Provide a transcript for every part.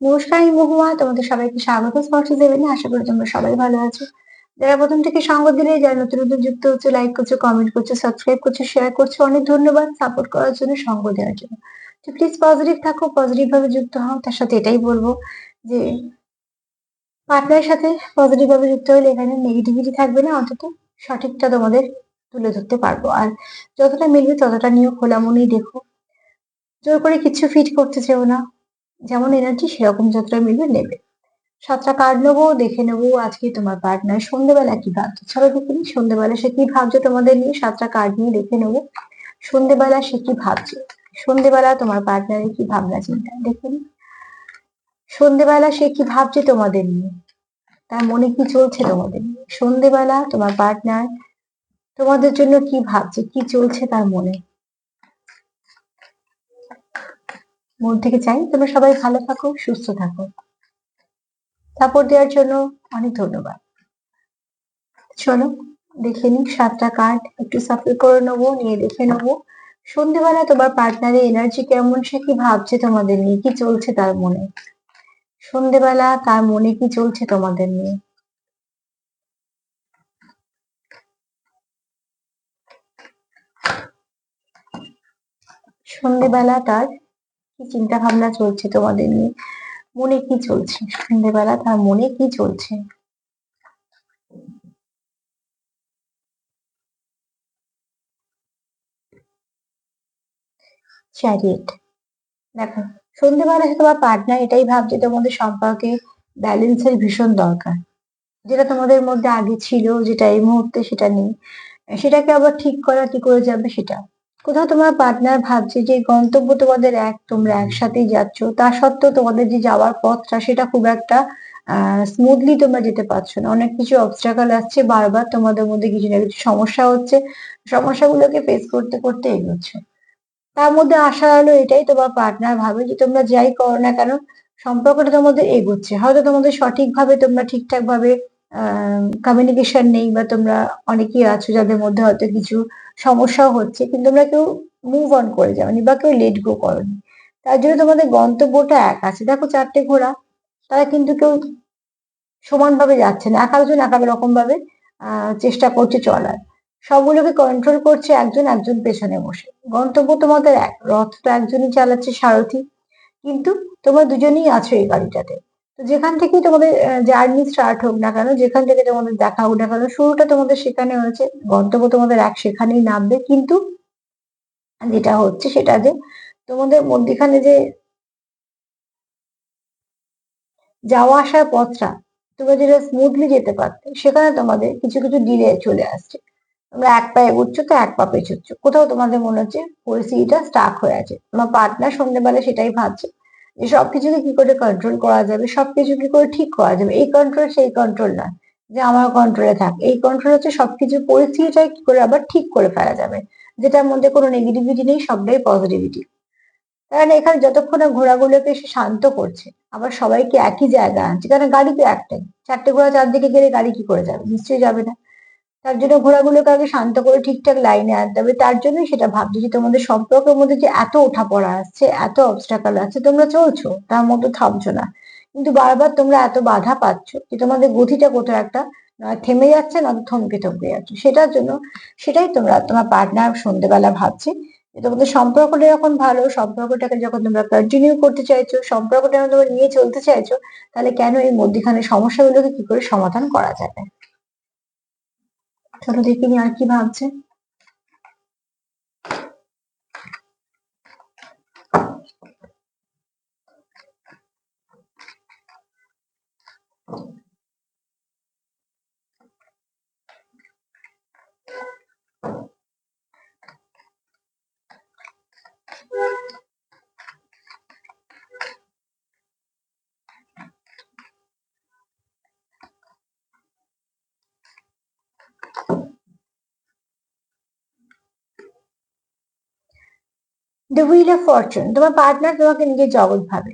নমস্কার, আমি মহুয়া। তোমাদের সবাইকে স্বাগত স্পর্শ দেবেন আশা করি তোমরা সবাই ভালো আছো। যারা প্রথম থেকে সঙ্গ দিলে, যারা নতুন নতুন যুক্ত হচ্ছে লাইক করছ কমেন্ট করছ সাবস্ক্রাইব করছ শেয়ার করছ, অনেক ধন্যবাদ সাপোর্ট করার জন্য, সঙ্গ দেওয়ার জন্য। তো প্লিজ পজিটিভ থাকো পজিটিভ ভাবে যুক্ত হও। তার সাথে এটাই বলব যে পার্টনারের সাথে পজিটিভ ভাবে যুক্ত হলে এখানে নেগেটিভিটি থাকবে না, অন্তত সঠিকটা তোমাদের তুলে ধরতে পারব। আর যতটা মিলবে ততটা নিয়েও খোলা মনেই দেখো। জোর করে কিছু ফিট করতে চেও না। যেমন এনার্জি সেরকম যতটা মিলবে নেবে। সাতটা কার্ড নেব, দেখে নেব আজকে তোমার পার্টনার সন্ধ্যেবেলা কি ভাবছে। চলো দেখে সন্ধ্যেবেলা সে কি ভাবছে তোমাদের নিয়ে, সাতটা কার্ড নিয়ে দেখে নেব। সন্ধ্যেবেলা সে কি ভাবছে? সন্ধ্যেবেলা তোমার পার্টনারের কি ভাবনা চিন্তা, দেখে নি সন্ধ্যেবেলা সে কি ভাবছে তোমাদের নিয়ে? তার মনে কি চলছে তোমাদের নিয়ে? সন্ধ্যেবেলা তোমার পার্টনার তোমাদের জন্য কি ভাবছে, কি চলছে তার মনে? মন থেকে চাই তোমরা সবাই ভালো থাকো সুস্থ থাকো সাপোর্ট দেওয়ার জন্য অনেক ধন্যবাদ। চলো, দেখে নিই সাতটা কার্ড একটু সাফল করে নেব, নিয়ে দেখে নেব। সন্ধ্যেবেলা তোমার পার্টনারের এনার্জি কেমন, সে কি ভাবছে তোমাদের নিয়ে, কি চলছে তার মনে? সন্ধ্যেবেলা তার মনে কি চলছে তোমাদের নিয়ে? সন্ধ্যেবেলা তার কি চিন্তা ভাবনা চলছে তোমাদের নিয়ে? মনে কি চলছে? সন্ধ্যেবেলা তার মনে কি চলছে? চ্যারিয়েট দেখো সন্ধ্যেবেলা তোমার পার্টনার এটাই ভাবছে তোমাদের সম্পর্কে ব্যালেন্সের ভীষণ দরকার। যেটা তোমাদের মধ্যে আগে ছিল, যেটা এই মুহূর্তে সেটা নেই। সেটাকে আবার ঠিক করা, কি করে যাবে সেটা। কোথাও তোমার পার্টনার ভাবছে যে গন্তব্য তোমাদের এক তোমরা একসাথেই যাচ্ছ। তা সত্ত্বেও তোমাদের যে যাওয়ার পথটা সেটা খুব একটা স্মুথলি তোমরা যেতে পারছ না। অনেক কিছু অবস্ট্রাকল আসছে বারবার তোমাদের মধ্যে কিছু না কিছু সমস্যা হচ্ছে। সমস্যাগুলোকে ফেস করতে করতে এগোচ্ছ। তার মধ্যে আশা হলো এটাই তোমার পার্টনার ভাবে যে তোমরা যাই করো না কেন সম্পর্কটা তোমাদের এগোচ্ছে। হয়তো তোমাদের সঠিকভাবে তোমরা ঠিকঠাক ভাবে কমিউনিকেশন নেই বা তোমরা অনেকেই আছো যাদের মধ্যে হয়তো কিছু সমস্যাও হচ্ছে, কিন্তু তোমরা কেউ মুভ অন করে যাওনি বা কেউ লেট গো করনি। তার জন্য তোমাদের গন্তব্যটা এক আছে। দেখো চারটে ঘোড়া, তারা কিন্তু কেউ সমানভাবে যাচ্ছে না। এক একজন এক এক রকম ভাবে চেষ্টা করছে চলার। সবগুলোকে কন্ট্রোল করছে একজন একজন পেছনে বসে। গন্তব্য তোমাদের এক, রথ তো একজনই চালাচ্ছে সারথি। কিন্তু তোমরা দুজনেই আছো এই গাড়িটাতে। তো যেখান থেকেই তোমাদের জার্নি স্টার্ট হোক না কেন, যেখান থেকে তোমাদের দেখা হোক না কেন, শুরুটা তোমাদের সেখানে হয়েছে, গন্তব্য তোমাদের এক সেখানেই নামবে, কিন্তু যেটা হচ্ছে সেটা যে তোমাদের মধ্যেখানে যে যাওয়া আসার পথটা, তোমরা যেটা স্মুথলি যেতে পারতে, সেখানে তোমাদের কিছু কিছু ডিলে চলে আসছে। তোমরা এক পা এগোচ্ছ তো এক পা পেছোচ্ছ। কোথাও তোমাদের মনে হচ্ছে পরিস্থিতিটা স্টাক হয়ে আছে। তোমার পার্টনার সন্ধ্যেবেলা সেটাই ভাবছে যে সবকিছুকে কি করে কন্ট্রোল করা যাবে, সবকিছু কি করে ঠিক করা যাবে? এই কন্ট্রোল সেই কন্ট্রোল না যে আমার কন্ট্রোলে থাক। এই কন্ট্রোল হচ্ছে সবকিছু পরিস্থিতিটা কি করে আবার ঠিক করে ফেলা যাবে। যেটার মধ্যে কোনো নেগেটিভিটি নেই, সবটাই পজিটিভিটি কারণ এখানে যতক্ষণ ঘোড়াগুলোকে সে শান্ত করছে, আবার সবাইকে একই জায়গা আনছে কারণ গাড়ি তো একটাই। চারটে ঘোড়া চারদিকে গেলে গাড়ি কি করে যাবে? নিশ্চয়ই যাবে না। তার জন্য ঘোড়াগুলোকে আগে শান্ত করে ঠিকঠাক লাইনে আনতে হবে। তার জন্যই সেটা ভাবছি যে তোমাদের সম্পর্কের মধ্যে যে এত ওঠা পড়া আসছে এত অবস্টাকাল আছে, তোমরা চলছো, তার মতো থামছো না। কিন্তু বারবার তোমরা এত বাধা পাচ্ছ যে তোমাদের গতিটা কোথাও একটা নয় থেমে যাচ্ছে না, থমকে থমকে যাচ্ছে। সেটার জন্য সেটাই তোমরা, তোমার পার্টনার সন্ধ্যেবেলা ভাবছে তোমাদের সম্পর্কটা যখন ভালো, সম্পর্কটাকে যখন তোমরা কন্টিনিউ করতে চাইছো, সম্পর্কটা তোমরা নিয়ে চলতে চাইছো, তাহলে কেন এই মধ্যখানে সমস্যাগুলোকে কি করে সমাধান করা যাবে? চলো দেখি আর কি ভাবছে দ্য হুইল অফ ফরচুন তোমার পার্টনার তোমাকে নিজের জগৎ ভাবে।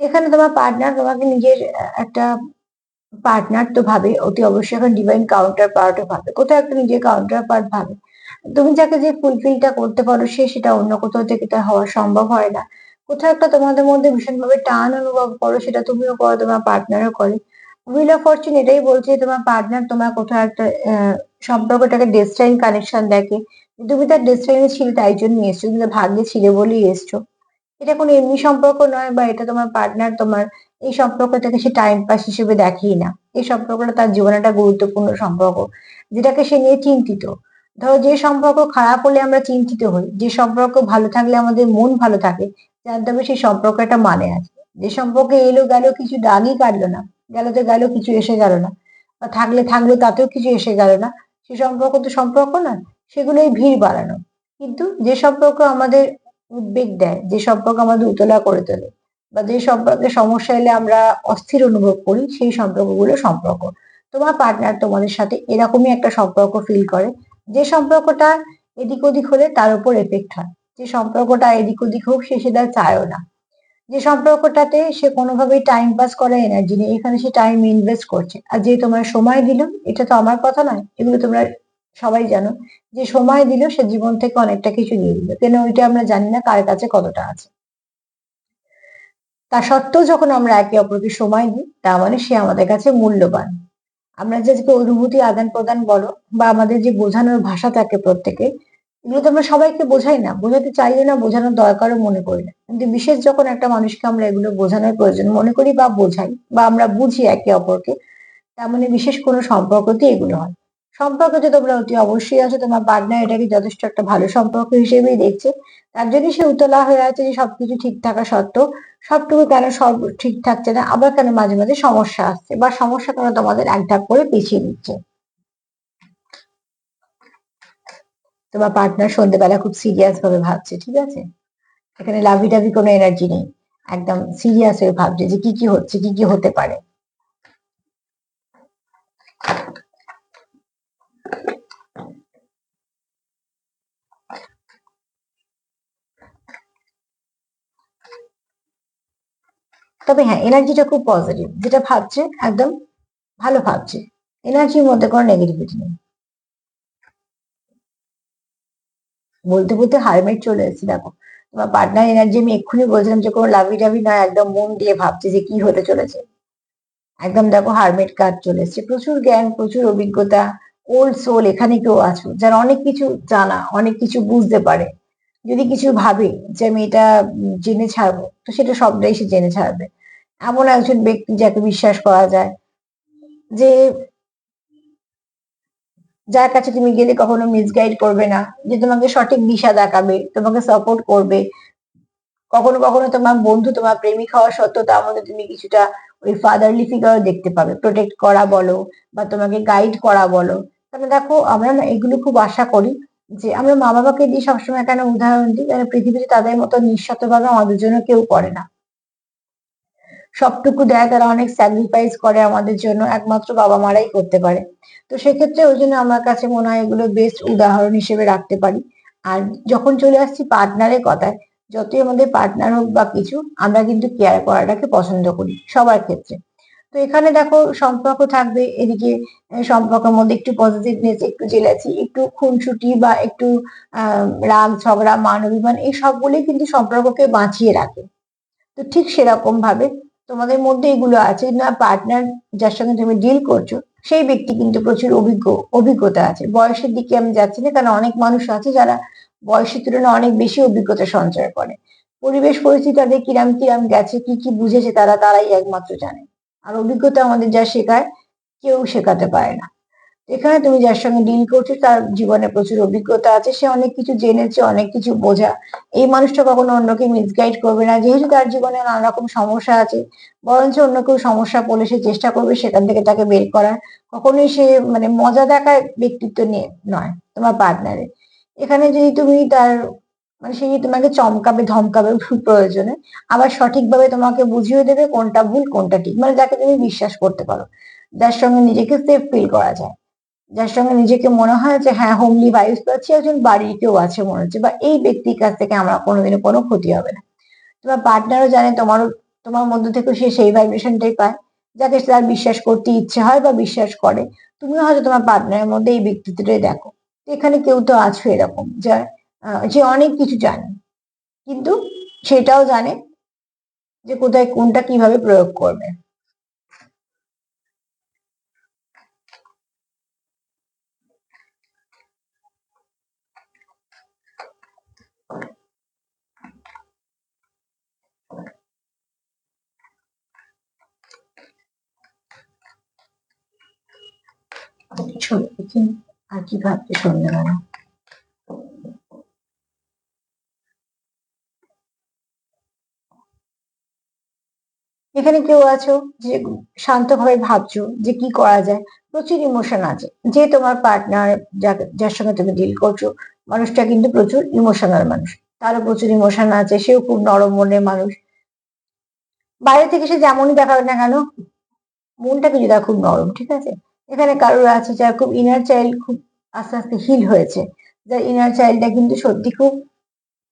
এখানে তোমার পার্টনার তোমাকে নিজের একটা পার্টনার তো ভাবে অতি অবশ্যই এখন ডিভাইন কাউন্টার পার্টও ভাবে। কোথাও একটা নিজের কাউন্টার পার্ট ভাবে। তুমি যাকে যে ফুলফিলটা করতে পারো, সে সেটা অন্য কোথাও থেকে তার হওয়া সম্ভব হয় না। কোথাও একটা তোমাদের মধ্যে ভীষণভাবে টান অনুভব করো, সেটা তুমিও করো, তোমার পার্টনারও করে। হুইল অফ ফরচুন এটাই বলছে তোমার পার্টনার তোমার কোথাও একটা সম্পর্কটাকে ডেস্টাইন কানেকশন দেখে। তুমি তার ডেস্টাইনে ছিলে তাই জন্য এসছো, তুমি তার ভাগ্যে ছিলে বলেই এসছো। এটা কোনো এমনি সম্পর্ক নয় বা এটা তোমার পার্টনার তোমার এই সম্পর্কটাকে সে টাইম পাস হিসেবে দেখেই না। এই সম্পর্কটা তার জীবনে একটা গুরুত্বপূর্ণ সম্পর্ক, যেটাকে সে নিয়ে চিন্তিত। ধরো যে সম্পর্ক খারাপ হলে আমরা চিন্তিত হই, যে সম্পর্ক ভালো থাকলে আমাদের মন ভালো থাকে জানতে হবে সেই সম্পর্ক একটা মানে আছে। যে সম্পর্কে এলো গেল কিছু দাগই কাটলো না গেল তো গেল কিছু এসে গেল না, বা থাকলে থাকল তাতেও কিছু এসে গেল না, সে সম্পর্ক তো সম্পর্ক না সেগুলোই ভিড় বাড়ানো। কিন্তু যে সম্পর্ক আমাদের উদ্বেগ দেয়, যে সম্পর্ক আমাদের উতলা করে তোলে বা যে সম্পর্কে সমস্যা এলে আমরা অস্থির অনুভব করি, সেই সম্পর্কগুলো সম্পর্ক। তোমার পার্টনার তোমাদের সাথে এরকমই একটা সম্পর্ক ফিল করে, যে সম্পর্কটা এদিক ওদিক হলে তার উপর এফেক্ট হয়। যে সম্পর্কটা এদিক ওদিক হোক, সে সেটা চায়ও না। যে সম্পর্কটাতে সে কোনোভাবেই টাইম পাস করার এনার্জি নেই, এখানে সে টাইম ইনভেস্ট করছে। আর যে তোমার সময় দিল, এটা তো আমার কথা নয়, এগুলো তোমরা সবাই জানো যে সময় দিল সে জীবন থেকে অনেকটা কিছু নিয়ে দিল কেন ওইটা আমরা জানি না কার কাছে কতটা আছে। তা সত্ত্বেও যখন আমরা একে অপরকে সময় দিই তা মানে সে আমাদের কাছে মূল্যবান। আমরা যে অনুভূতি আদান প্রদান বলো বা আমাদের যে বোঝানোর ভাষা থাকে প্রত্যেকে, এগুলো তো আমরা সবাইকে বোঝাই না। বোঝাতে চাইলে না বোঝানোর দরকারও মনে করি না। কিন্তু বিশেষ যখন একটা মানুষকে আমরা এগুলো বোঝানোর প্রয়োজন মনে করি বা বোঝাই বা আমরা বুঝি একে অপরকে, তার মানে বিশেষ কোনো সম্পর্কতে এগুলো হয়। সম্পর্ক যে তোমরা অতি অবশ্যই আছে তোমার পার্টনার এটাকে যথেষ্ট একটা ভালো সম্পর্ক হিসেবেই দেখছে। তার জন্য সে উতলা হয়ে আছে যে সবকিছু ঠিক থাকা সত্ত্বেও, সবটুকু কেন সব ঠিক থাকছে না, আবার কেন মাঝে মাঝে সমস্যা আসছে বা সমস্যা কেন তোমাদের এক ধাপ করে পিছিয়ে দিচ্ছে। তোমার পার্টনার সন্ধ্যেবেলা খুব সিরিয়াস ভাবে ভাবছে, ঠিক আছে? এখানে লাভি টাভি কোনো এনার্জি নেই, একদম সিরিয়াস হয়ে ভাবছে যে কি কি হচ্ছে, কি কি হতে পারে। তবে হ্যাঁ এনার্জিটা খুব পজিটিভ যেটা ভাবছে একদম ভালো ভাবছে। এনার্জির মধ্যে কোনো নেগেটিভিটি নেই। বলতে বলতে হারমেট চলে এসেছে, দেখো। তোমার পার্টনার এনার্জি আমি এক্ষুনি বলছিলাম যে কোনো লাভি টাভি নয়, একদম মন দিয়ে ভাবছে যে কি হতে চলেছে। একদম দেখো হারমেট কার্ড চলে এসছে। প্রচুর জ্ঞান, প্রচুর অভিজ্ঞতা ওল্ড সোল এখানে কেউ আছো, যারা অনেক কিছু জানা, অনেক কিছু বুঝতে পারে। যদি কিছু ভাবে যে আমি এটা জেনে ছাড়বো, তো সেটা সবটাই সে জেনে ছাড়বে। এমন একজন ব্যক্তি যাকে বিশ্বাস করা যায় যে যার কাছে তুমি গেলে কখনো মিসগাইড করবে না, যে তোমাকে সঠিক দিশা দেখাবে, তোমাকে সাপোর্ট করবে। কখনো কখনো তোমার বন্ধু, তোমার প্রেমিক হওয়া সত্ত্বেও তার মধ্যে তুমি কিছুটা ওই ফাদারলি ফিগারও দেখতে পাবে। প্রোটেক্ট করা বলো বা তোমাকে গাইড করা বলো। তাহলে দেখো, আমরা না এগুলো খুব আশা করি যে আমরা মা বাবাকে দিয়ে সবসময় কেন উদাহরণ দিই? কারণ পৃথিবীতে তাদের মতো নিঃস্বার্থ ভাবে আমাদের জন্য কেউ করে না। সবটুকু দেয়, তারা অনেক স্যাক্রিফাইস করে আমাদের জন্য, একমাত্র বাবা মারাই করতে পারে। তো সেক্ষেত্রে ওই জন্য আমার কাছে মনে হয় এগুলো বেস্ট উদাহরণ হিসেবে রাখতে পারি। আর যখন চলে আসছি পার্টনারের কথায়, যতই আমাদের পার্টনার হোক বা কিছু, আমরা কিন্তু কেয়ার করাটাকে পছন্দ করি, সবার ক্ষেত্রে। তো এখানে দেখো, সম্পর্ক থাকবে, এদিকে সম্পর্কের মধ্যে একটু পজিটিভনেস একটু জেলাসি একটু খুনসুটি বা একটু রাগ, ঝগড়া, মান, অভিমান, এই সবগুলোই কিন্তু সম্পর্ককে বাঁচিয়ে রাখে। তো ঠিক সেরকম ভাবে তোমাদের মধ্যে এগুলো আছে না পার্টনার যার সঙ্গে তুমি ডিল করছ, সেই ব্যক্তি কিন্তু প্রচুর অভিজ্ঞ, অভিজ্ঞতা আছে। বয়সের দিকে আমি যাচ্ছি না, কারণ অনেক মানুষ আছে যারা বয়সের তুলনায় অনেক বেশি অভিজ্ঞতা সঞ্চয় করে। পরিবেশ পরিস্থিতি তাদের কিরাম কিরাম গেছে, কি কি বুঝেছে তারা, তারাই একমাত্র জানে। আর অভিজ্ঞতা আমাদের যা শেখায়, কেউ শেখাতে পারে না। এখানে তুমি যার সঙ্গে ডিল করছ, তার জীবনে প্রচুর অভিজ্ঞতা আছে, সে অনেক কিছু জেনেছে, অনেক কিছু বোঝা। এই মানুষটা কখনো অন্যকে মিসগাইড করবে না, যেহেতু তার জীবনে নানা রকম সমস্যা আছে, বরঞ্চ অন্য কেউ সমস্যা পড়লে সে চেষ্টা করবে সেখান থেকে তাকে বের করার। কখনোই সে মানে মজা দেখার ব্যক্তিত্ব নিয়ে নয়, তোমার পার্টনারে এখানে যদি তুমি তার মানে সে তোমাকে চমকাবে, ধমকাবে প্রয়োজনে, আবার সঠিকভাবে তোমাকে বুঝিয়ে দেবে কোনটা ভুল, কোনটা ঠিক মানে যাকে তুমি বিশ্বাস করতে পারো, যার সঙ্গে নিজেকে সেফ ফিল করা যায়। যার সঙ্গে নিজেকে মনে হয় যে হ্যাঁ হোমলি ভাইবস পাচ্ছি একজন বাড়ির কেউ আছে মনে হচ্ছে, বা এই ব্যক্তির কাছ থেকে আমার কোনোদিনও কোনো ক্ষতি হবে না। তোমার পার্টনারও জানে তোমারও, তোমার মধ্যে থেকে সে সেই ভাইব্রেশনটাই পায়, যাকে তার বিশ্বাস করতে ইচ্ছে হয় বা বিশ্বাস করে। তুমিও হয়তো তোমার পার্টনারের মধ্যে এই ব্যক্তিত্বটাই দেখো। এখানে কেউ তো আছো এরকম যার যে অনেক কিছু জানে, কিন্তু সেটাও জানে যে কোথায় কোনটা কীভাবে প্রয়োগ করবে। শোনো দেখি আর কি ভাবছে সন্ধ্যাবেলা এখানে কেউ আছো যে শান্তভাবে ভাবছ যে কি করা যায়? প্রচুর ইমোশন আছে। যে তোমার পার্টনার যার সঙ্গে তুমি ডিল করছ, মানুষটা কিন্তু প্রচুর ইমোশনাল মানুষ। তারও প্রচুর ইমোশন আছে, সেও খুব নরম মনের মানুষ। বাইরে থেকে সে যেমনই দেখাবে না কেন, মনটা কিন্তু খুব নরম, ঠিক আছে? এখানে কারোর আছে যার খুব ইনার চাইল্ড খুব আস্তে আস্তে হিল হয়েছে। যার ইনার চাইল্ডটা কিন্তু সত্যি খুব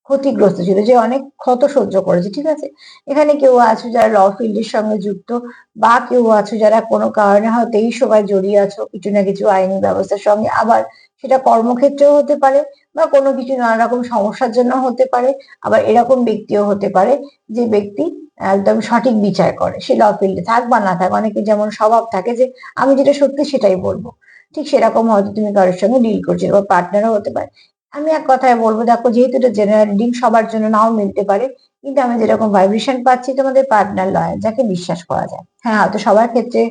ক্ষতিগ্রস্ত ছিল, যে অনেক ক্ষত সহ্য করেছে, ঠিক আছে? এখানে কেউ আছো যারা ল ফিল্ডের সঙ্গে যুক্ত, বা কেউ আছো যারা কোনো কারণে হয়তো এই সবাই জড়িয়ে আছো, কিছু না কিছু আইনি ব্যবস্থার সঙ্গে, আবার সেটা কর্মক্ষেত্রেও হতে পারে, বা কোনো কিছু নানা রকম সমস্যার জন্য হতে পারে, আবার এরকম ব্যক্তিও হতে পারে, যে ব্যক্তি একদম সঠিক বিচার করে, সে ল ফিল্ডে থাক বা না থাক অনেকে যেমন স্বভাব থাকে যে আমি যেটা সত্যি সেটাই বলব। ঠিক সেরকম হয়তো তুমি কারোর সঙ্গে ডিল করছ বা পার্টনারও হতে পারে। আমি এক কথায় বলব, দেখো যেহেতু এটা জেনারেল রিডিং সবার জন্য নাও মিলতে পারে। কিন্তু আমি যেরকম ভাইব্রেশন পাচ্ছি তোমাদের পার্টনার লয় যাকে বিশ্বাস করা যায়। হ্যাঁ হয়তো সবার ক্ষেত্রে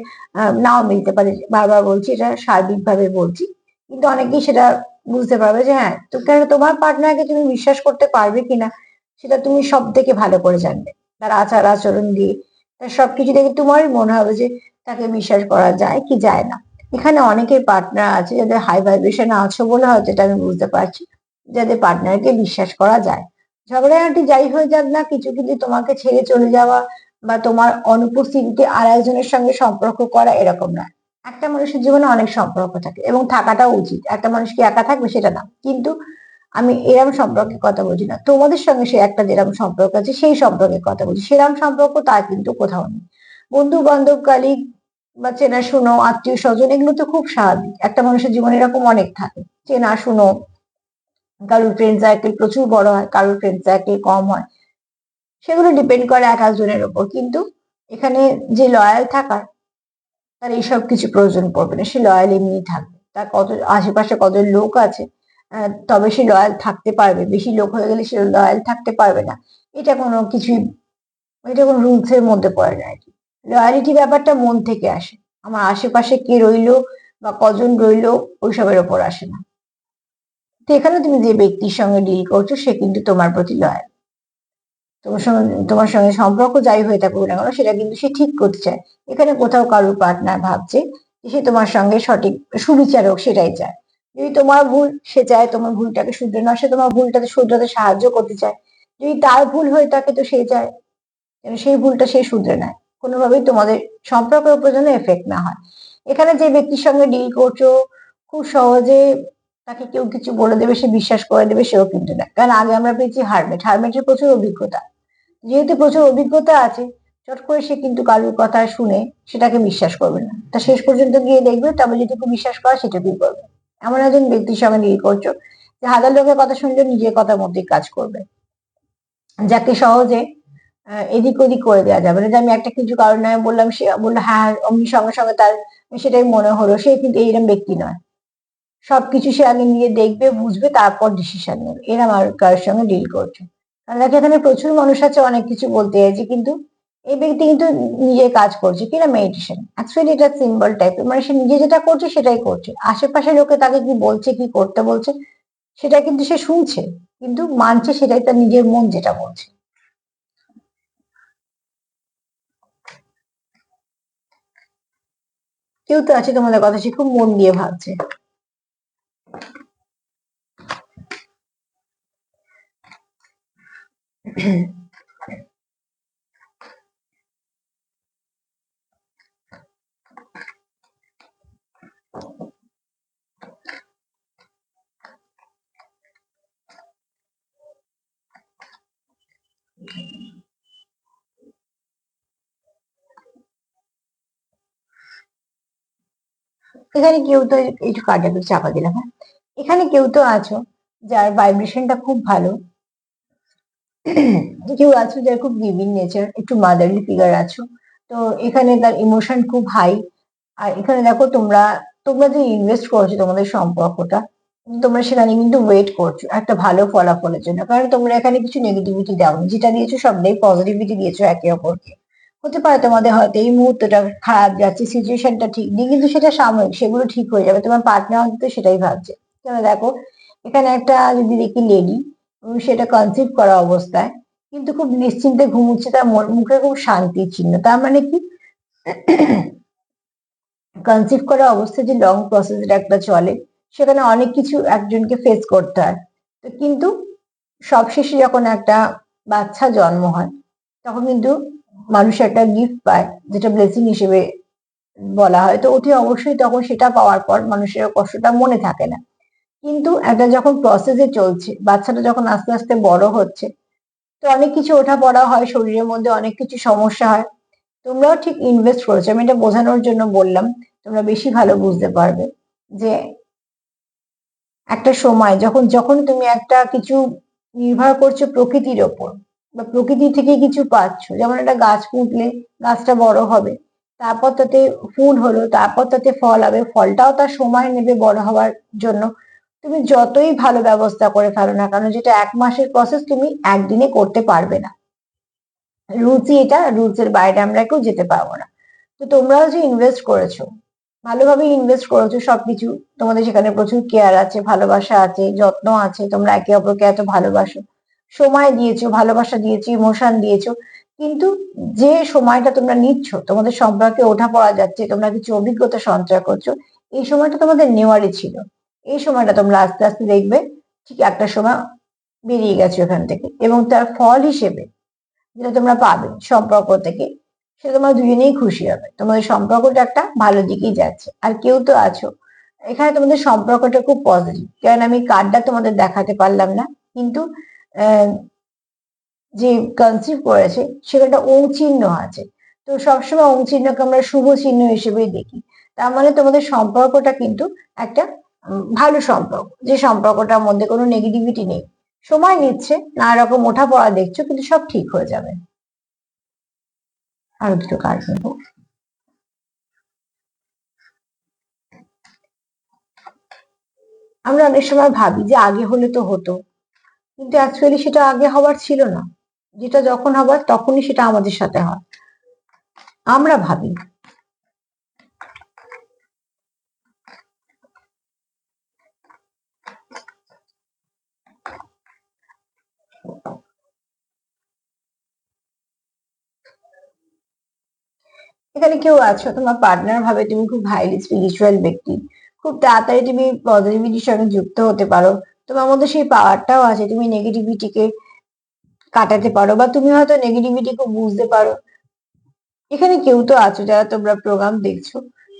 নাও মিলতে পারে। বারবার বলছি, এটা সার্বিকভাবে বলছি। কিন্তু অনেকেই সেটা বুঝতে পারবে যে হ্যাঁ তো কেন তোমার পার্টনারকে তুমি বিশ্বাস করতে পারবে কিনা, সেটা তুমি সব থেকে ভালো করে জানবে। তার আচার আচরণ দিয়ে, তার সবকিছু দেখে তোমারই মনে হবে যে তাকে বিশ্বাস করা যায় কি যায় না। এখানে অনেকের পার্টনার আছে যাদের হাই ভাইব্রেশন আছে বলে হয়তো এটা আমি বুঝতে পারছি, যাদের পার্টনারকে বিশ্বাস করা যায়। ঝগড়াঝাটি যাই হয়ে যাক না, কিছু কিন্তু তোমাকে ছেড়ে চলে যাওয়া বা তোমার অনুপস্থিতিতে আর একজনের সঙ্গে সম্পর্ক করা এরকম না একটা মানুষের জীবনে অনেক সম্পর্ক থাকে এবং থাকাটাও উচিত। একটা মানুষ কি একা থাকবে সেটা না। কিন্তু আমি এরম সম্পর্কে কথা বলছি না। তোমাদের সঙ্গে সে একটা যেরকম সম্পর্ক আছে, সেই সম্পর্কে কথা বলছি। সেরকম সম্পর্ক তার কিন্তু কোথাও নেই। বন্ধু বান্ধব কালিগ বা চেনা শুনো আত্মীয় স্বজন এগুলো তো খুব স্বাভাবিক। একটা মানুষের জীবনে এরকম অনেক থাকে। চেনা শুনো, কারোর ফ্রেন্ড সার্কেল প্রচুর বড় হয়, কারোর ফ্রেন্ড সার্কেল কম হয়। সেগুলো ডিপেন্ড করে এক একজনের ওপর কিন্তু এখানে যে লয়াল থাকার, তার এইসব কিছু প্রয়োজন পড়বে না। সে লয়াল এমনি থাকবে। তার কত, আশেপাশে কত লোক আছে তবে সে লয়াল থাকতে পারবে। বেশি লোক হয়ে গেলে সে লয়াল থাকতে পারবে না। এটা কোনো কিছুই, এটা কোনো রুলস এর মধ্যে পড়ে না আর কি। লয়ালিটি ব্যাপারটা মন থেকে আসে। আমার আশেপাশে কে রইল বা কজন রইল, ওইসবের ওপর আসে না। তো এখানে তুমি যে ব্যক্তির সঙ্গে ডিল করছ, সে কিন্তু তোমার প্রতি লয়াল তোমার সঙ্গে তোমার সঙ্গে সম্পর্ক যাই হয়ে থাকুক না কেন, সেটা কিন্তু সে ঠিক করতে চায়। এখানে কোথাও কারোর পার্টনার ভাবছে সে তোমার সঙ্গে সঠিক সুবিচারক সেটাই চায়। যদি তোমার ভুল সে চায় তোমার ভুলটাকে শুধরে না সে তোমার ভুলটাকে শুধরাতে সাহায্য করতে চায়। যদি তার ভুল হয়ে থাকে তো সে চায় যেন সেই ভুলটা সে শুধরে নেয়। কোনোভাবেই তোমাদের সম্পর্কের উপর যেন এফেক্ট না হয়। এখানে যে ব্যক্তির সঙ্গে ডিল করছ, খুব সহজে তাকে কেউ কিছু বলে দেবে, সে বিশ্বাস করে দেবে, সেও কিন্তু না। কারণ আগে আমরা পেয়েছি হারমেট হারমেটের প্রচুর অভিজ্ঞতা। যেহেতু প্রচুর অভিজ্ঞতা আছে, চট করে সে কিন্তু কারোর কথা শুনে সেটাকে বিশ্বাস করবে না। তা শেষ পর্যন্ত গিয়ে দেখবে, তবে যেটুকু বিশ্বাস করা সেটুকুই করবে। এমন একজন ব্যক্তির সঙ্গে ডিল করছ যে হাজার লোকের কথা শুনলে নিজের কথার মধ্যেই কাজ করবে। যাকে সহজে এদিক ওদিক করে দেওয়া যাবে না। যে আমি একটা কিছু কারণ বললাম, সে বলল হ্যাঁ অমনি সঙ্গে সঙ্গে তার সেটাই মনে হলো। সে কিন্তু এইরকম ব্যক্তি নয়। সবকিছু সে আগে নিয়ে দেখবে, বুঝবে, তারপর ডিসিশন নেবে। এরা আমার কারোর সঙ্গে ডিল করছে কারণ এখানে প্রচুর মানুষ আছে, অনেক কিছু বলতে চাইছে, কিন্তু এই ব্যক্তি কিন্তু নিজে কাজ করছে কিনা মেডিটেশন অ্যাকচুয়ালি এটা সিম্বল টাইপ মানে সে নিজে যেটা করছে সেটাই করছে। আশেপাশে লোকে তাকে কি বলছে, কি করতে বলছে, সেটা কিন্তু সে শুনছে, কিন্তু মানছে সেটাই তার নিজের মন যেটা বলছে। কেউ তো আছে তোমাদের কথা, সে খুব মন দিয়ে ভাবছে। এখানে কেউ তো একটু একটু চাপা দিলাম হ্যাঁ? এখানে কেউ তো আছো যার ভাইব্রেশনটা খুব ভালো। কেউ আছো যার খুব গিভিং নেচার একটু মাদারলি ফিগার আছো। তো এখানে তার ইমোশন খুব হাই আর এখানে দেখো তোমরা তোমরা যে ইনভেস্ট করছ তোমাদের সম্পর্কটা, তোমরা সেখানে কিন্তু ওয়েট করছ, একটা ভালো ফলাফলের জন্য। কারণ তোমরা এখানে কিছু নেগেটিভিটি দাওনি, যেটা দিয়েছ সবটাই পজিটিভিটি দিয়েছ একে অপরকে। হতে পারে তোমাদের হয়তো এই মুহূর্তটা খারাপ যাচ্ছে সিচুয়েশনটা ঠিক নেই, কিন্তু সেটা সাময়িক, সেগুলো ঠিক হয়ে যাবে, তোমার পার্টনার হয়তো সেটাই ভাবছে। কেন দেখো, এখানে একটা যদি দেখি লেডি সেটা কনসিভ করা অবস্থায়, কিন্তু খুব নিশ্চিন্তে ঘুমুচ্ছে, তার মুখে খুব শান্তির চিহ্ন, তার মানে কি? কনসিভ করা অবস্থায় যে লং প্রসেস একটা চলে, সেখানে অনেক কিছু একজনকে ফেস করতে হয়। তো কিন্তু সবশেষে যখন একটা বাচ্চা জন্ম হয়, তখন কিন্তু মানুষ একটা গিফট পায়, যেটা ব্লেসিং হিসেবে বলা হয়। তো অতি অবশ্যই তখন সেটা পাওয়ার পর মানুষের কষ্টটা মনে থাকে না। কিন্তু একটা যখন প্রসেসে চলছে, বাচ্চাটা যখন আস্তে আস্তে বড় হচ্ছে, তো অনেক কিছু ওঠা পড়া হয়, শরীরের মধ্যে অনেক কিছু সমস্যা হয়। তোমরাও ঠিক ইনভেস্ট করেছ। আমি এটা বোঝানোর জন্য বললাম, তোমরা বেশি ভালো বুঝতে পারবে যে একটা সময় যখন যখন তুমি একটা কিছু নির্ভর করছ প্রকৃতির ওপর বা প্রকৃতি থেকে কিছু পাচ্ছ। যেমন একটা গাছ পুঁতলে গাছটা বড় হবে, তারপর তাতে ফুল হলো, তারপর তাতে ফল হবে, ফলটাও তার সময় নেবে বড় হওয়ার জন্য। তুমি যতই ভালো ব্যবস্থা করে ফেলো না কারণ যেটা এক মাসের প্রসেস তুমি একদিনে করতে পারবে না। রুলসই এটা রুলস এর বাইরে আমরা কেউ যেতে পারব না। তো তোমরাও যে ইনভেস্ট করেছ ভালোভাবে ইনভেস্ট করেছ সবকিছু, তোমাদের সেখানে প্রচুর কেয়ার আছে, ভালোবাসা আছে, যত্ন আছে, তোমরা একে অপরকে এত ভালোবাসো। সময় দিয়েছ, ভালোবাসা দিয়েছ ইমোশন দিয়েছ। কিন্তু যে সময়টা তোমরা নিচ্ছ, তোমাদের সম্পর্কে ওঠা পড়া যাচ্ছে, তোমরা কিছু অভিজ্ঞতা সঞ্চয় করছ, এই সময়টা তোমাদের নেওয়ারই ছিল। এই সময়টা তোমরা আস্তে আস্তে দেখবে, ঠিক একটা সময় বেরিয়ে গেছো এখান থেকে। এবং তার ফল হিসেবে যেটা তোমরা পাবে সম্পর্ক থেকে সে তোমরা দুজনেই খুশি হবে। তোমাদের সম্পর্কটা একটা ভালো দিকেই যাচ্ছে। আর কেউ তো আছো, এখানে তোমাদের সম্পর্কটা খুব পজিটিভ কারণ আমি কার্ডটা তোমাদের দেখাতে পারলাম না, কিন্তু যে কনসিভ করেছে সেখানটা ওং চিহ্ন আছে। তো সবসময় ওং চিহ্নকে আমরা শুভ চিহ্ন হিসেবেই দেখি। তার মানে তোমাদের সম্পর্কটা কিন্তু একটা ভালো সম্পর্ক। যে সম্পর্কটার মধ্যে কোনো নেগেটিভিটি নেই। সময় নিচ্ছে নানা রকম ওঠা পড়া দেখছ, কিন্তু সব ঠিক হয়ে যাবে। আরও দুটো কাজ নেব। আমরা অনেক সময় ভাবি যে আগে হলে তো হতো। কিন্তু অ্যাকচুয়ালি সেটা আগে হওয়ার ছিল না। যেটা যখন হবার, তখনই সেটা আমাদের সাথে হয়। আমরা ভাবি। এখানে কেউ আছো? তোমার পার্টনার ভাবে তুমি খুব হাইলি স্পিরিচুয়াল ব্যক্তি। খুব তাড়াতাড়ি তুমি পজিটিভিটির সঙ্গে যুক্ত হতে পারো। তোমার মধ্যে সেই পাওয়ারটাও আছে, তুমি নেগেটিভিটিকে কাটাতে পারো বা তুমি হয়তো নেগেটিভিটি খুব বুঝতে পারো। এখানে কেউ তো আছো, যারা তোমরা প্রোগ্রাম দেখছ,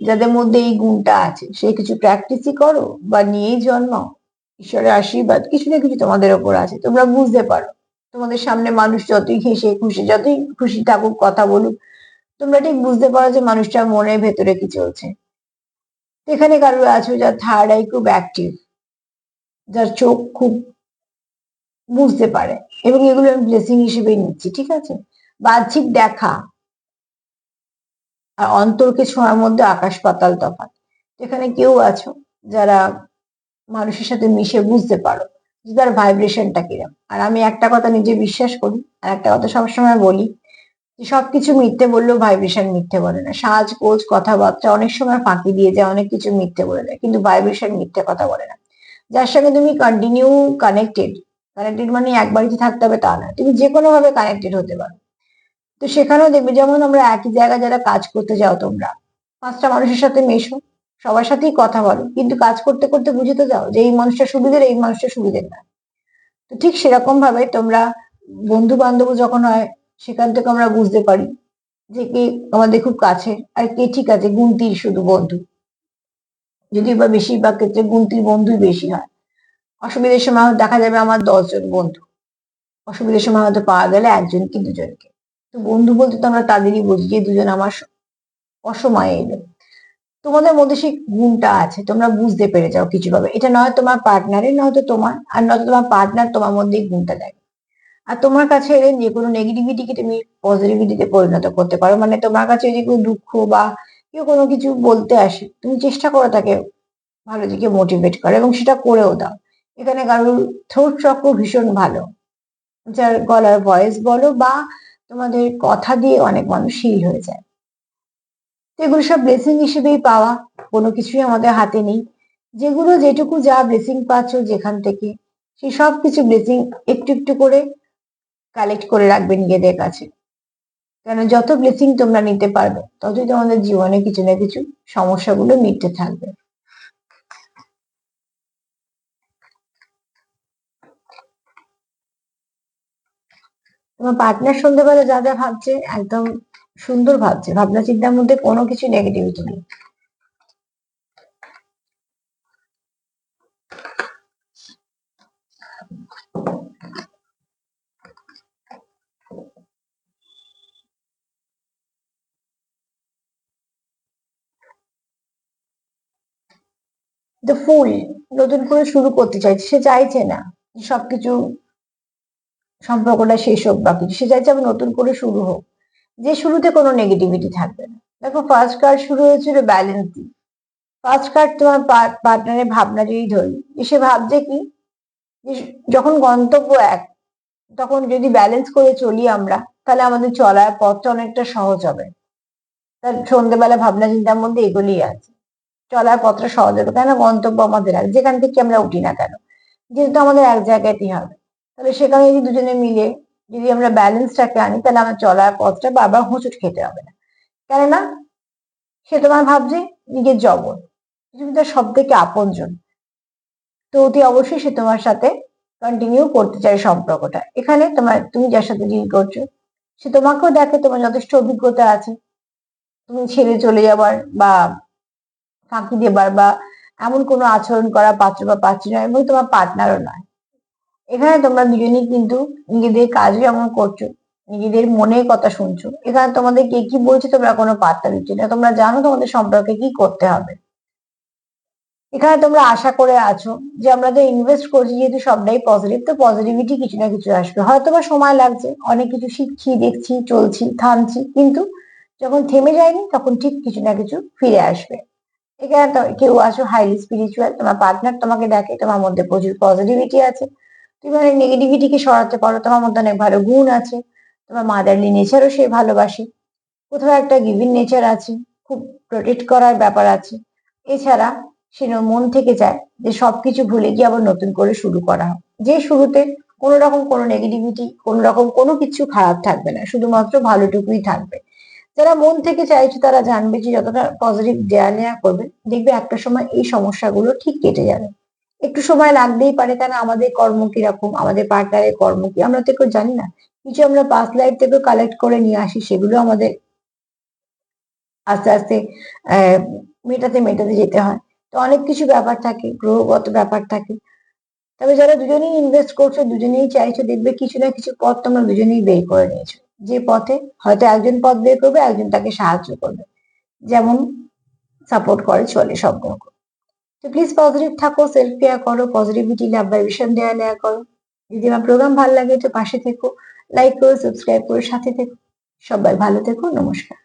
যাদের মধ্যে এই গুণটা আছে, সে কিছু প্র্যাকটিসই করো বা নিয়েই জন্মাও। ঈশ্বরের আশীর্বাদ কিছু না কিছু তোমাদের ওপর আছে, তোমরা বুঝতে পারো। তোমাদের সামনে মানুষ যতই হেসে খুশি, যতই খুশি থাকুক, কথা বলুক, তোমরা ঠিক বুঝতে পারো যে মানুষটার মনের ভেতরে কি চলছে। এখানে কারও আছো যার থার্ড আই খুব অ্যাক্টিভ যার চোখ খুব বুঝতে পারে। এবং এগুলো আমি ব্লেসিং হিসেবে নিচ্ছি, ঠিক আছে? বাহ্যিক দেখা আর অন্তরকে ছোঁয়ার মধ্যে আকাশ পাতাল তফাৎ। এখানে কেউ আছো যারা মানুষের সাথে মিশে বুঝতে পারো যে তার ভাইব্রেশনটা কিরম। আর আমি একটা কথা নিজে বিশ্বাস করি, আর একটা কথা সবসময় বলি যে সবকিছু মিথ্যে বললেও ভাইব্রেশন মিথ্যে বলে না। সাজ কোচ কথাবার্তা অনেক সময় ফাঁকি দিয়ে যায়, অনেক কিছু মিথ্যে বলে দেয়, কিন্তু ভাইব্রেশন মিথ্যে কথা বলে না। যার সঙ্গে তুমি কন্টিনিউ কানেক্টেড কানেক্টেড মানে এক বাড়িতে থাকতে হবে তা না, তুমি যে কোনো ভাবে কানেক্টেড হতে পারো। তো সেখানেও দেখবে যেমন আমরা একই জায়গায় যারা কাজ করতে যাও তোমরা, পাঁচটা মানুষের সাথে মেশো, সবার সাথেই কথা বলো, কিন্তু কাজ করতে করতে বুঝে তো যাও যে এই মানুষটা সুবিধের, এই মানুষটা সুবিধের না। তো ঠিক সেরকম ভাবে তোমরা বন্ধু বান্ধব যখন হয়, সেখান থেকে আমরা বুঝতে পারি যে কে আমাদের খুব কাছে, আর কে ঠিক আছে গুনতির শুধু বন্ধু। যদি বা বেশিরভাগ ক্ষেত্রে গুনতির বন্ধুই বেশি হয়। অসুবিধার সময় দেখা যাবে আমার দশজন বন্ধু। অসুবিধার সময় হয়তো পাওয়া গেলে একজন কি দুজনকে। তো বন্ধু বলতে তো আমরা তাদেরই বুঝি যে দুজন আমার অসময়ে এলো। তোমাদের মধ্যে সেই গুণটা আছে, তোমরা বুঝতে পেরে যাও কিছু ভাবে এটা নয় তোমার পার্টনারের নয়তো তোমার, আর নয়তো তোমার পার্টনার তোমার মধ্যে গুণটা দেয়। আর তোমার কাছে এলে যে কোনো নেগেটিভিটিকে তুমি পজিটিভিটিতে পরিণত করতে পারো। মানে তোমার কাছে যদি কেউ দুঃখ বা কেউ কোনো কিছু বলতে আসে, তুমি চেষ্টা করো তাকে ভালো দিকে মোটিভেট করো এবং সেটা করেও দাও। এখানে কারোর থ্রোট চক্র ভীষণ ভালো। যার গলার ভয়েস বলো বা তোমাদের কথা দিয়ে অনেক মানুষ হিল হয়ে যায়। তো এগুলো সব ব্লেসিং হিসেবেই পাওয়া, কোনো কিছুই আমাদের হাতে নেই। যেগুলো যেটুকু যা ব্লেসিং পাচ্ছ যেখান থেকে, সেই সব কিছু ব্লেসিং একটু একটু করে কালেক্ট করে রাখবে নিজেদের কাছে। কেন যত ব্লেসিং তোমরা নিতে পারবে, ততই তোমাদের জীবনে কিছু না কিছু সমস্যাগুলো মিটতে থাকবে। তোমার পার্টনার সন্ধ্যেবেলা যা যা ভাবছে, একদম সুন্দর ভাবছে। ভাবনা চিন্তার মধ্যে কোনো কিছু নেগেটিভিটি নেই। দ্য ফুল নতুন করে শুরু করতে চাইছে। সে চাইছে না সবকিছু সম্পর্কটা শেষ হোক বা কিছু। সে চাইছে আবার নতুন করে শুরু হোক। যে শুরুতে কোনো নেগেটিভিটি থাকবে না। দেখো ফার্স্ট কার্ড শুরু হয়েছিল ব্যালেন্স দিয়ে ফার্স্ট কার্ড তোমার পার্টনারের ভাবনা যদি ধরি সে ভাবছে কি? যখন গন্তব্য এক, তখন যদি ব্যালেন্স করে চলি আমরা, তাহলে আমাদের চলার পথটা অনেকটা সহজ হবে। তার সন্ধ্যেবেলা ভাবনা চিন্তার মধ্যে এগুলি আছে। চলার পথটা সহজ হবে। কেন গন্তব্য আমাদের এক যেখান থেকে আমরা উঠি না কেন? যেহেতু আমাদের এক জায়গাতেই হবে। তাহলে সেখানে যদি দুজনে মিলে যদি আমরা ব্যালেন্সটাকে আনি, তাহলে আমার চলার পথটা বারবার হোঁচট খেতে হবে না। কেননা সে তোমার ভাবছে নিজের জগৎ তুমি তার সব থেকে আপনজন। তো অতি অবশ্যই সে তোমার সাথে কন্টিনিউ করতে চায় সম্পর্কটা। এখানে তোমার, তুমি যার সাথে ডিল করছ, সে তোমাকেও দেখে তোমার যথেষ্ট অভিজ্ঞতা আছে। তুমি ছেড়ে চলে যাবার বা ফাঁকি দেবার বা এমন কোনো আচরণ করা পাত্র বা পাত্রী নয় এবং তোমার পার্টনারও নয়। এখানে তোমরা দুজনেই কিন্তু নিজেদের কাজ যেমন করছ, নিজেদের মনের কথা শুনছো, এখানে তোমাদের কে কি বলছে তোমরা কোনো পাত্তা দিচ্ছ না, তোমরা জানো তোমাদের সম্পর্কে কি করতে হবে। এখানে তোমরা আশা করে আছো যে আমরা তো ইনভেস্ট করছি যেহেতু সবটাই পজিটিভ তো পজিটিভিটি কিছু না কিছু আসবে। হয়তো বা সময় লাগছে, অনেক কিছু শিখছি, দেখছি, চলছি, থামছি, কিন্তু যখন থেমে যায়নি তখন ঠিক কিছু না কিছু ফিরে আসবে। এখানে তো কেউ আছো হাইলি স্পিরিচুয়াল তোমার পার্টনার তোমাকে দেখে, তোমার মধ্যে প্রচুর পজিটিভিটি আছে। তুমি অনেক নেগেটিভিটিকে সরাতে পারো, তোমার মধ্যে অনেক ভালো গুণ আছে, তোমার মাদারলি নেচারও সে ভালোবাসে। কোথাও একটা গিভিং নেচার আছে, খুব প্রোটেক্ট করার ব্যাপার আছে। এছাড়া সে মন থেকে চায় যে সবকিছু ভুলে গিয়ে আবার নতুন করে শুরু করা হোক। যে শুরুতে কোনো রকম কোনো নেগেটিভিটি কোনো রকম কোনো কিছু খারাপ থাকবে না, শুধুমাত্র ভালোটুকুই থাকবে। যারা মন থেকে চাইছে তারা জানবে যে যতটা পজিটিভ দেয়া নেওয়া করবে, দেখবে একটা সময় এই সমস্যাগুলো ঠিক কেটে যাবে। একটু সময় লাগতেই পারে কেন আমাদের কর্ম কীরকম, আমাদের পার্টনারের কর্ম কি, আমরা তো কেউ জানি না। কিছু আমরা পাস্ট লাইফ থেকে কালেক্ট করে নিয়ে আসি, সেগুলো আমাদের আস্তে আস্তে মেটাতে মেটাতে যেতে হয়। তো অনেক কিছু ব্যাপার থাকে, গ্রহগত ব্যাপার থাকে। তবে যারা দুজনেই ইনভেস্ট করছ, দুজনেই চাইছো, দেখবে কিছু না কিছু পথ তোমরা দুজনেই বের করে নিয়েছো। যে পথে হয়তো একজন পথ বের করবে, একজন তাকে সাহায্য করবে। যেমন সাপোর্ট করে চলে সম্পর্ক। তো প্লিজ পজিটিভ থাকো সেলফ কেয়ার করো পজিটিভিটি লাভ ভাইব্রেশন দেওয়া নেওয়া করো। যদি আমার প্রোগ্রাম ভালো লাগে তো পাশে থেকো লাইক করো সাবস্ক্রাইব করো, সাথে থেকো। সবাই ভালো থেকো, নমস্কার।